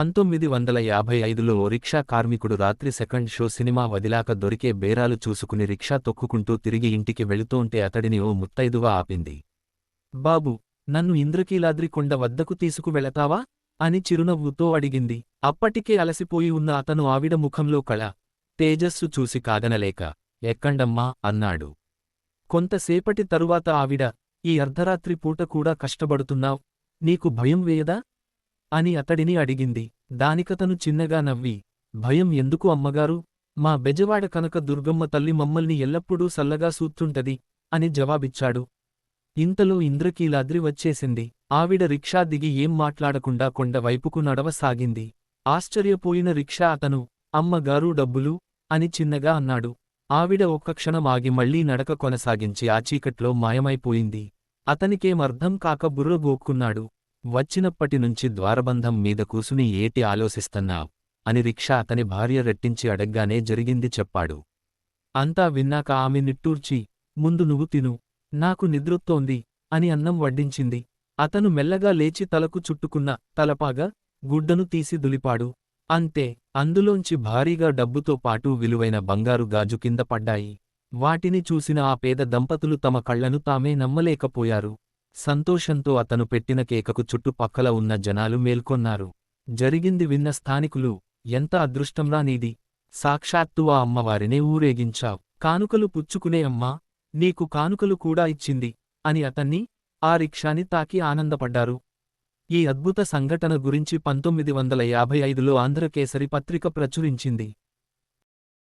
పంతొమ్మిది వందల యాభై ఐదులో ఓ రిక్షా కార్మికుడు రాత్రి సెకండ్ షో సినిమా వదిలాక దొరికే బేరాలు చూసుకుని రిక్షా తొక్కుకుంటూ తిరిగి ఇంటికి వెళుతోంటే అతడిని ఓ ముత్తైదువా ఆపింది. బాబు నన్ను ఇంద్రకీలాద్రి కొండ వద్దకు తీసుకువెళతావా? అని చిరునవ్వుతో అడిగింది. అప్పటికే అలసిపోయి ఉన్న అతను ఆవిడ ముఖంలో కళ తేజస్సు చూసి కాదనలేక ఎక్కండమ్మా అన్నాడు. కొంతసేపటి తరువాత ఆవిడ ఈ అర్ధరాత్రి పూట కూడా కష్టపడుతున్నావ్ నీకు భయం వేయదా? అని అతడిని అడిగింది. దానికతను చిన్నగా నవ్వి భయం ఎందుకు అమ్మగారు? మా బెజవాడ కనక దుర్గమ్మ తల్లి మమ్మల్ని ఎల్లప్పుడూ సల్లగా సూత్తుంటది అని జవాబిచ్చాడు. ఇంతలో ఇంద్రకీలాద్రి వచ్చేసింది. ఆవిడ రిక్షా దిగి ఏం మాట్లాడకుండా కొండ వైపుకు నడవసాగింది. ఆశ్చర్యపోయిన రిక్షా అతను అమ్మగారు డబ్బులు అని చిన్నగా అన్నాడు. ఆవిడ ఒక్క క్షణం ఆగి మళ్ళీ నడక కొనసాగించి ఆ చీకట్లో మాయమైపోయింది. అతనికేమర్థం కాక బుర్ర గోక్కున్నాడు. వచ్చినప్పటినుంచి ద్వారబంధం మీద కూసుని ఏటి ఆలోసిస్తున్నావ్? అని రిక్షా అతని భార్య రెట్టించి అడగ్గానే జరిగింది చెప్పాడు. అంతా విన్నాక ఆమె నిట్టూర్చి ముందు నువ్వు తిను. నాకు నిద్రొత్తోంది అని అన్నం వడ్డించింది. అతను మెల్లగా లేచి తలకు చుట్టుకున్న తలపాగా గుడ్డను తీసి దులిపాడు. అంతే అందులోంచి భారీగా డబ్బుతో పాటు విలువైన బంగారు గాజు కింద పడ్డాయి. వాటిని చూసిన ఆ పేద దంపతులు తమ కళ్ళను తామే నమ్మలేకపోయారు. సంతోషంతో అతను పెట్టిన కేకకు చుట్టుపక్కల ఉన్న జనాలు మేల్కొన్నారు. జరిగింది విన్న స్థానికులు ఎంత అదృష్టంరా నీది. సాక్షాత్తు ఆ అమ్మవారినే ఊరేగించావు. కానుకలు పుచ్చుకునే అమ్మా నీకు కానుకలు కూడా ఇచ్చింది అని అతన్ని ఆ రిక్షాని తాకి ఆనందపడ్డారు. ఈ అద్భుత సంఘటన గురించి పంతొమ్మిది వందల యాభై ఐదులో ఆంధ్రకేసరి పత్రిక ప్రచురించింది.